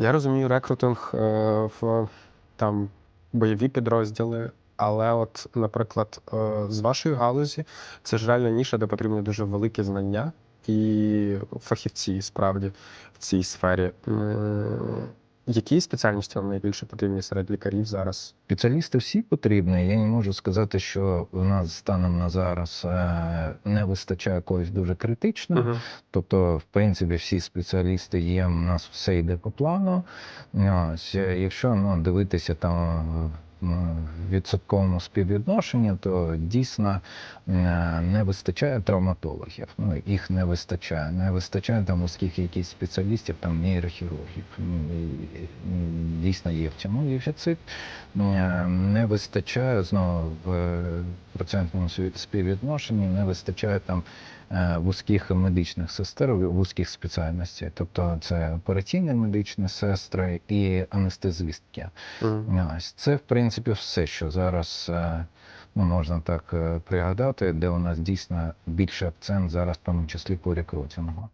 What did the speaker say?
Я розумію рекрутинг е, в там бойові підрозділи, але от, наприклад, е, з вашої галузі це ж реальна ніша, де потрібні дуже великі знання і фахівці справді в цій сфері. Які спеціальності вам найбільше потрібні серед лікарів зараз? Спеціалісти всі потрібні. Я не можу сказати, що в нас станом на зараз е, не вистачає когось дуже критично. Мгм. Тобто, в принципі, всі спеціалісти є, у нас все йде по плану. Ось, е, якщо ну, дивитися там відсотковому співвідношенні, то дійсно е, не вистачає травматологів. Ну, їх не вистачає. Не вистачає там вузьких якихось спеціалістів, там нейрохірургів. Ну, Дійсно є в цьому дефіцит. Е, Не вистачає знову в е, процентному співвідношенні, не вистачає там е, вузьких медичних сестер, вузьких спеціальностей. Тобто це операційні медичні сестри і анестезистки. Мгм. Ось це, в принципі, все, що зараз е, ну, можна так е, пригадати, де у нас дійсно більший акцент зараз, в тому числі по рекрутингу.